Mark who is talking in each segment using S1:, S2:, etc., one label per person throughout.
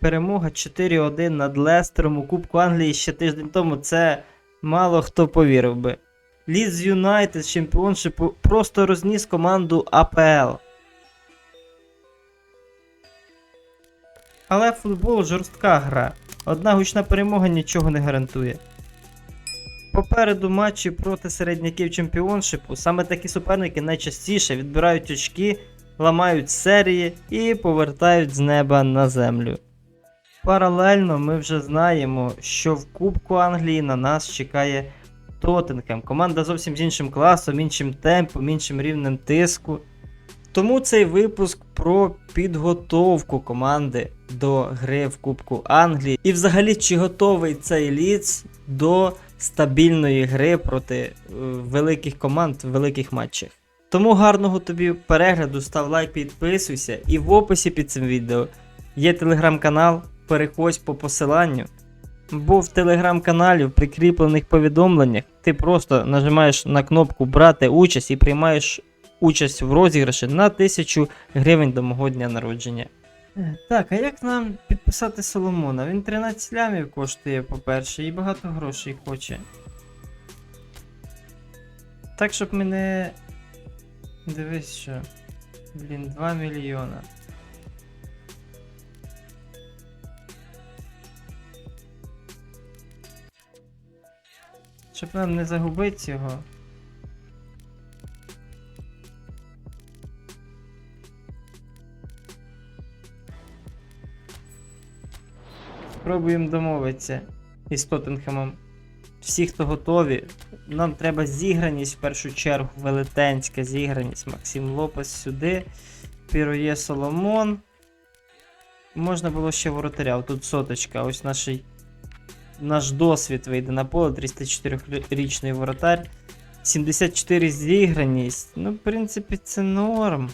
S1: перемога 4-1 над Лестером у Кубку Англії ще тиждень тому. Це мало хто повірив би. Лідз Юнайтед з чемпіоншипу просто розніс команду АПЛ. Але футбол жорстка гра. Одна гучна перемога нічого не гарантує. Попереду матчі проти середняків чемпіоншипу саме такі суперники найчастіше відбирають очки, ламають серії і повертають з неба на землю. Паралельно ми вже знаємо, що в Кубку Англії на нас чекає Тоттенхем. Команда зовсім з іншим класом, іншим темпом, іншим рівнем тиску. Тому цей випуск про підготовку команди до гри в Кубку Англії. І взагалі, чи готовий цей ліц до стабільної гри проти е, великих команд в великих матчах. Тому гарного тобі перегляду, став лайк, підписуйся, і в описі під цим відео є телеграм-канал, переходь по посиланню. Бо в телеграм-каналі в прикріплених повідомленнях ти просто нажимаєш на кнопку Брати участь і приймаєш участь в розіграші на 1000 гривень до мого дня народження. Е, Так, а як нам підписати Соломона? Він 13 лямів коштує, по-перше, і багато грошей хоче. Так, щоб мене. Дивись що. Блін, 2 мільйона. Щоб нам не загубити цього. Спробуємо домовитися із Тоттенхемом. Всі, хто готові, нам треба зіграність в першу чергу, велетенська зіграність. Максим Лопес сюди. Піроє Соломон. Можна було ще воротаря. Тут соточка. Ось наш, наш досвід вийде на поле. 34-річний воротар. 74 зіграність. Ну, в принципі, це норм.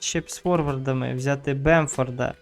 S1: Ще б з форвардами взяти Бемфорда.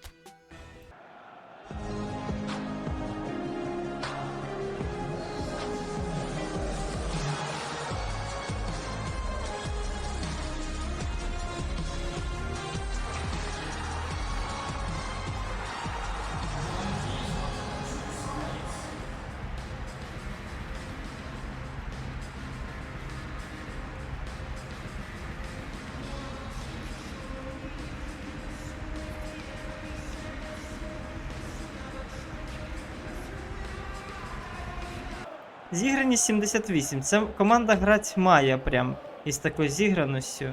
S1: Зіграність 78. Це команда грати має прям із такою зіграністю.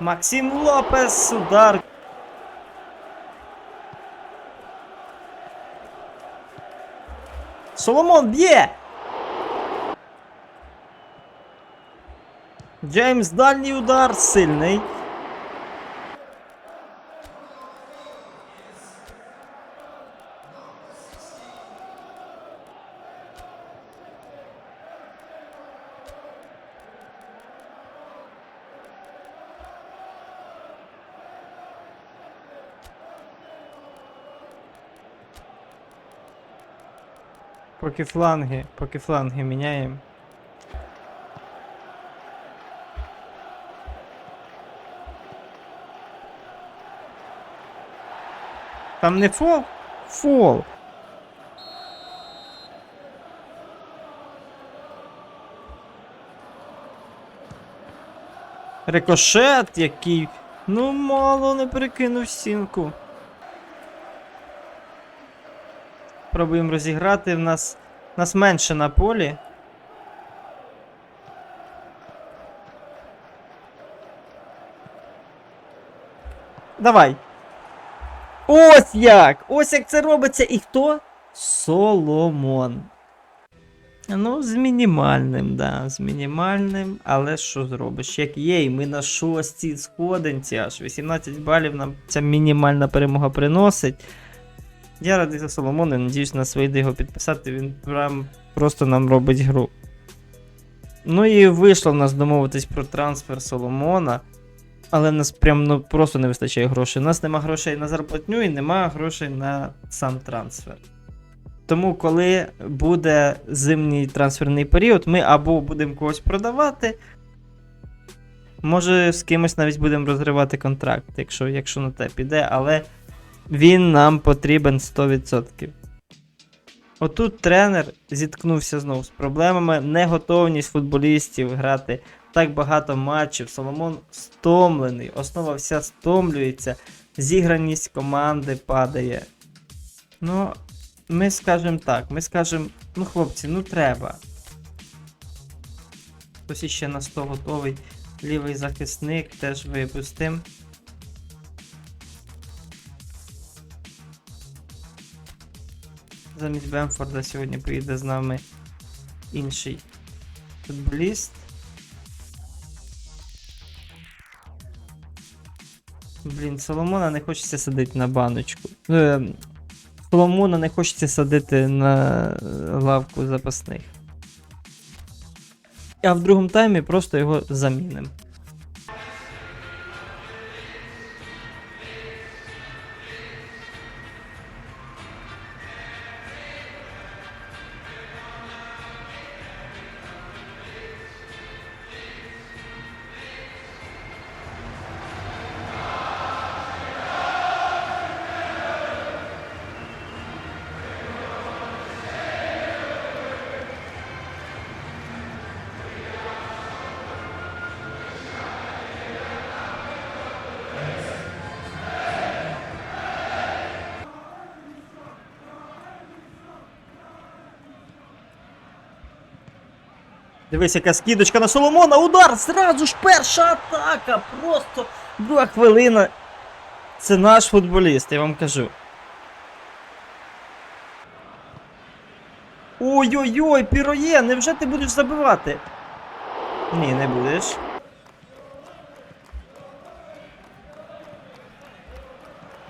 S1: Максим Лопес удар. Соломон б'є! Джеймс дальній удар сильний. Поки фланги, поки фланги міняємо. Там не фол? Фол. Рикошет, який. Ну, мало не перекинув стінку. Пробуємо розіграти. В нас, нас менше на полі. Давай. Ось як! Ось як це робиться. І хто? Соломон. Ну, з мінімальним, да, з мінімальним, але що зробиш? Як є, і ми на шостій сходинці, аж 18 балів нам ця мінімальна перемога приносить. Я радий за Соломона, надіюсь, нас вийде його підписати, він прям просто нам робить гру. Ну і вийшло в нас домовитись про трансфер Соломона. Але нас прям ну, просто не вистачає грошей. У нас нема грошей на зарплатню і нема грошей на сам трансфер. Тому, коли буде зимній трансферний період, ми або будемо когось продавати, Може, з кимось навіть будемо розривати контракт, якщо, якщо на те піде, але він нам потрібен 100%. Отут тренер зіткнувся знову з проблемами, неготовність футболістів грати так багато матчів. Соломон стомлений, основа вся стомлюється, зіграність команди падає. Ну, ми скажемо так, ми скажемо, ну хлопці, ну треба. Хтось іще на 100 готовий. Лівий захисник теж випустим. Замість Бемфорда сьогодні поїде з нами інший футболіст. Блін, Соломона не хочеться садити на баночку. Е, Соломона не хочеться садити на лавку запасних. А в другому таймі просто його замінимо. Дивись, яка скидочка на Соломона. Удар! Зразу ж перша атака! Просто друга хвилина. Це наш футболіст, я вам кажу. Ой-ой-ой, Піроє, невже ти будеш забивати? Ні, не будеш.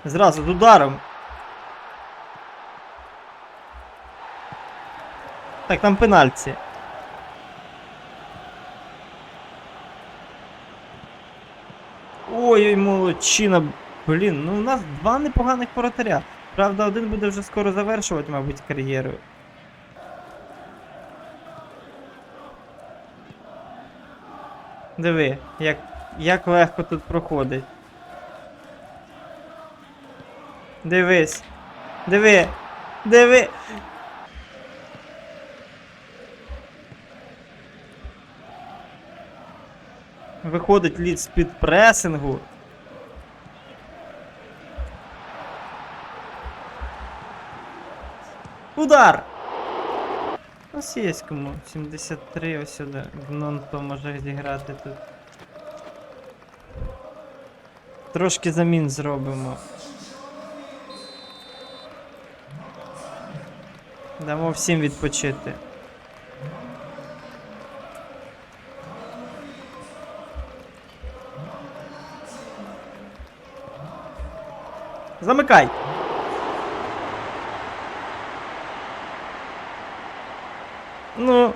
S1: Зразу з ударом. Так, там пенальті. Ой-ой, молодчина. Блін, ну у нас два непоганих воротаря. Правда, один буде вже скоро завершувати, мабуть, кар'єру. Диви, як, як легко тут проходить. Дивись. Диви. Диви. Виходить лід з-під пресингу. Удар! Ось є кому. 73 ось сюди. Гнон може зіграти тут. Трошки замін зробимо. Дамо всім відпочити. Замикай. Ну,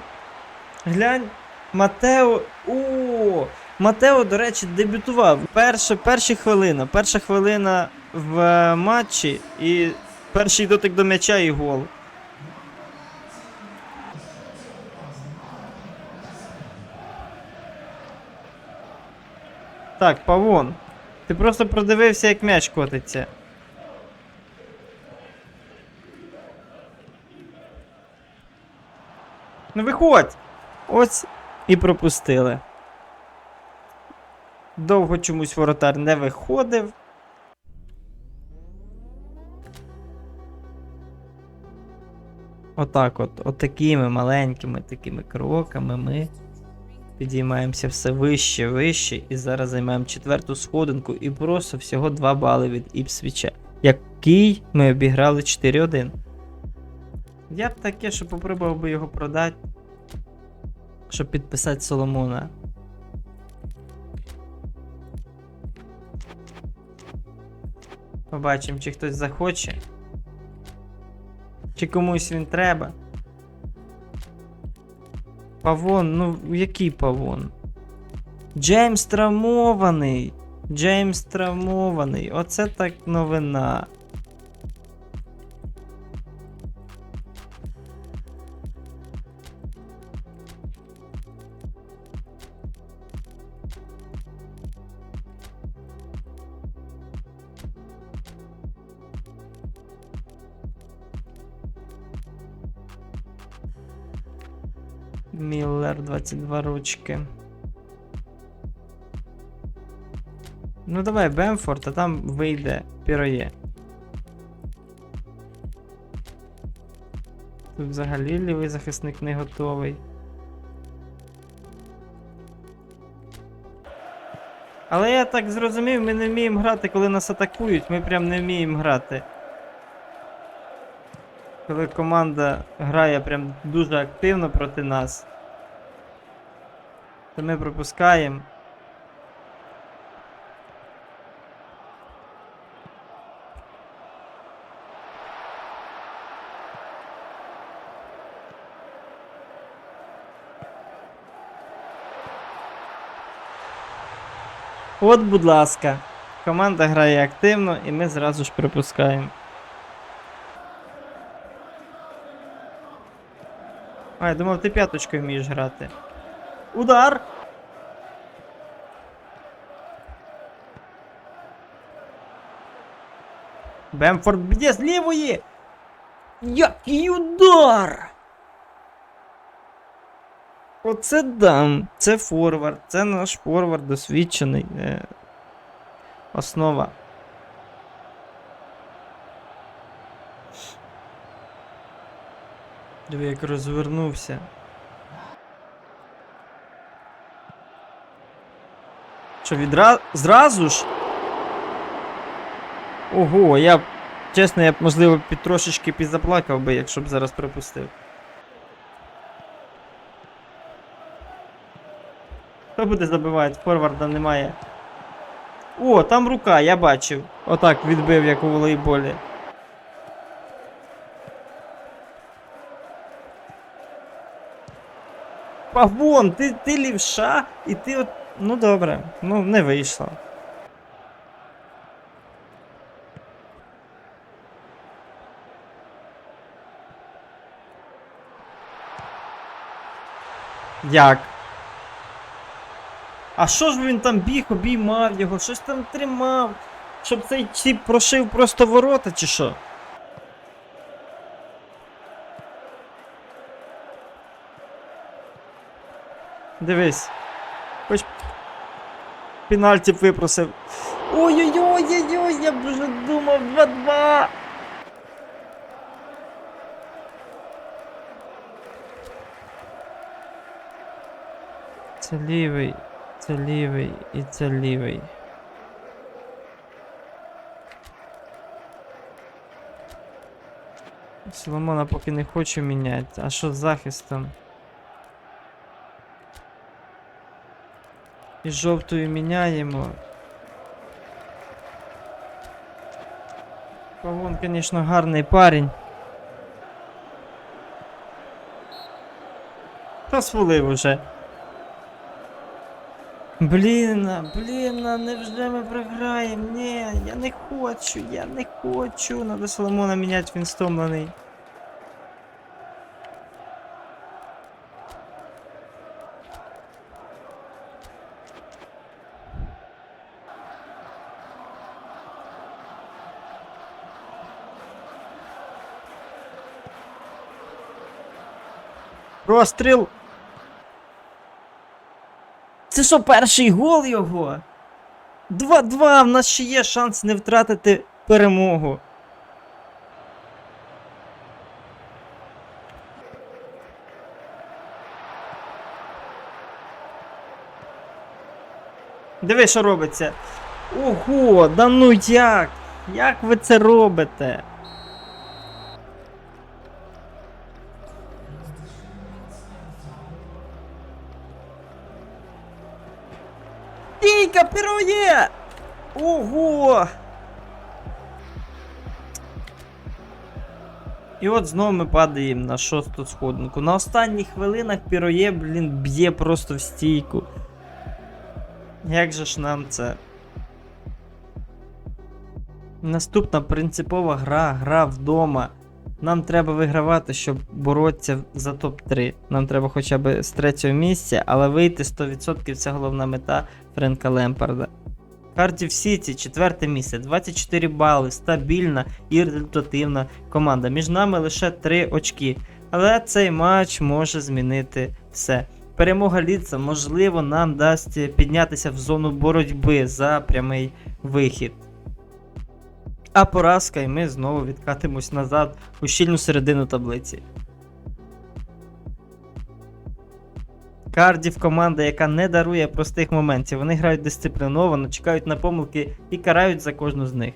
S1: глянь, Матео. О! Матео, до речі, дебютував. Перша, перші хвилина. Перша хвилина в е, матчі і перший дотик до м'яча і гол. Так, Павон. Ти просто продивився, як м'яч котиться. Ну виходь! Ось і пропустили. Довго чомусь воротар не виходив. Отак от, от такими маленькими такими кроками ми підіймаємося все вище, вище, і зараз займаємо четверту сходинку і просто всього 2 бали від Іпсвіча, який ми обіграли 4-1. Я б таке, що попробував би його продати, щоб підписати Соломона. Побачимо, чи хтось захоче. Чи комусь він треба. Павон, ну який павон? Джеймс травмований. Джеймс травмований. Оце так новина. Міллер 22 ручки. Ну давай Бемфорд, а там вийде Піроє. Тут взагалі лівий захисник не готовий. Але я так зрозумів, ми не вміємо грати, коли нас атакують. Ми прям не вміємо грати. Коли команда грає прям дуже активно проти нас, то ми пропускаємо. От, будь ласка, команда грає активно і ми зразу ж припускаємо. А, я думав, ти п'яточкою вмієш грати. Удар! Бемфорд б'є з! Який удар! Оце дам. Це форвард. Це наш форвард досвідчений. Е, основа. Диви, як розвернувся. Що, відра... зразу ж? Ого, я чесно, я б, можливо, під трошечки підзаплакав би, якщо б зараз пропустив. Хто буде забивати? Форварда немає. О, там рука, я бачив. Отак відбив, як у волейболі. Павон, ти, ти лівша, і ти от. Ну добре, ну не вийшло. Як? А що ж він там біг, обіймав його, щось там тримав, щоб цей чіп прошив просто ворота, чи що? Дивись. Хоч пенальті випросив. Ой-ой-ой-ой-ой, я б вже думав 2-2. Це лівий, це лівий і це лівий. Соломона поки не хочу міняти. А що з захистом? І жовтою міняємо. Павон, звісно, гарний парень. Та свалив уже. Блін, блін, невже ми програємо? Ні, я не хочу, я не хочу. Надо Соломона міняти, він стомлений. Розстріл! Це що, перший гол його? 2-2, в нас ще є шанс не втратити перемогу. Диви, що робиться. Ого, да ну як? Як ви це робите? Ого! І от знову ми падаємо на шосту сходинку. На останніх хвилинах піроє, блін, б'є просто в стійку. Як же ж нам це? Наступна принципова гра, гра вдома. Нам треба вигравати, щоб боротися за топ-3. Нам треба хоча б з третього місця, але вийти 100% це головна мета Френка Лемпарда. Кардів Сіті, четверте місце, 24 бали, стабільна і результативна команда. Між нами лише 3 очки. Але цей матч може змінити Все. Перемога Ліца, можливо, нам дасть піднятися в зону боротьби за прямий вихід. А поразка, і ми знову відкатимось назад у щільну середину таблиці. Кардів команда, яка не дарує простих моментів. Вони грають дисципліновано, чекають на помилки і карають за кожну з них.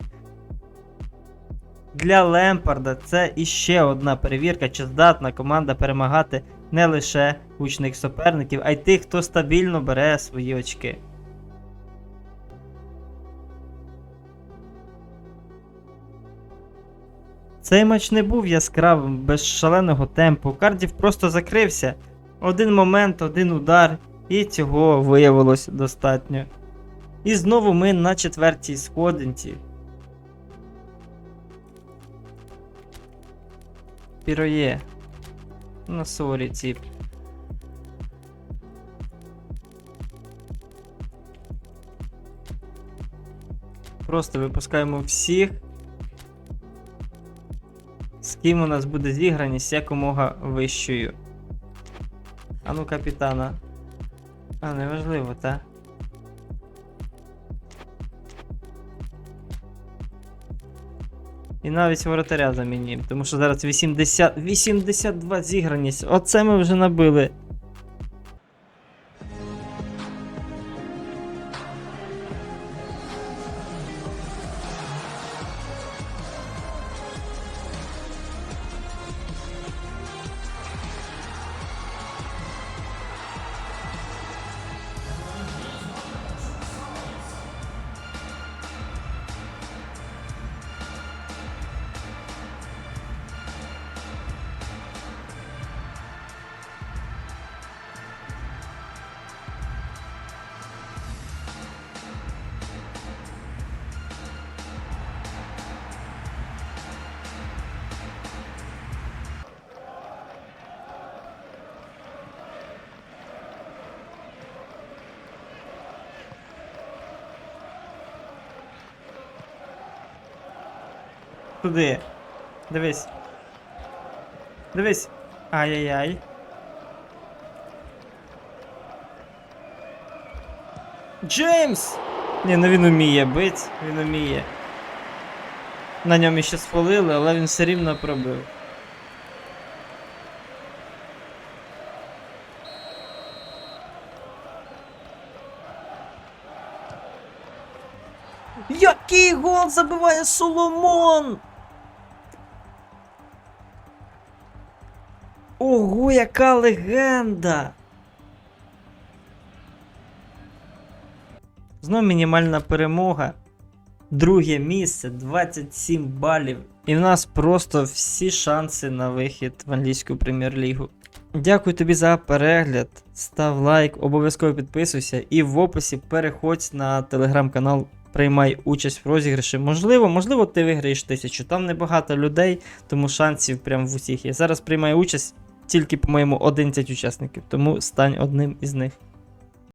S1: Для Лемпарда це іще одна перевірка, чи здатна команда перемагати не лише гучних суперників, а й тих, хто стабільно бере свої очки. Цей матч не був яскравим, без шаленого темпу. Кардів просто закрився. Один момент, один удар, і цього виявилось достатньо. І знову ми на четвертій сходинці. Піроє. На сорі, ціп. Просто випускаємо всіх. З ким у нас буде зіграність якомога вищою. А ну, капітана. А, неважливо, та. І навіть воротаря замінім, тому що зараз 80, 82 зіграність. Оце ми вже набили. Туди. Дивись. Дивись. Ай-яй-яй. Джеймс! Ні, ну він уміє бить, він уміє. На ньому ще схвалили, але він все рівно пробив. Який гол забиває Соломон! Ого, яка легенда! Знов мінімальна перемога. Друге місце, 27 балів. І в нас просто всі шанси на вихід в англійську прем'єр-лігу. Дякую тобі за перегляд. Став лайк, обов'язково підписуйся і в описі переходь на телеграм-канал. Приймай участь в розіграші. Можливо, можливо, ти виграєш тисячу. Там небагато людей, тому шансів прям в усіх є. Зараз приймаю участь тільки, по-моєму, 11 учасників, тому стань одним із них.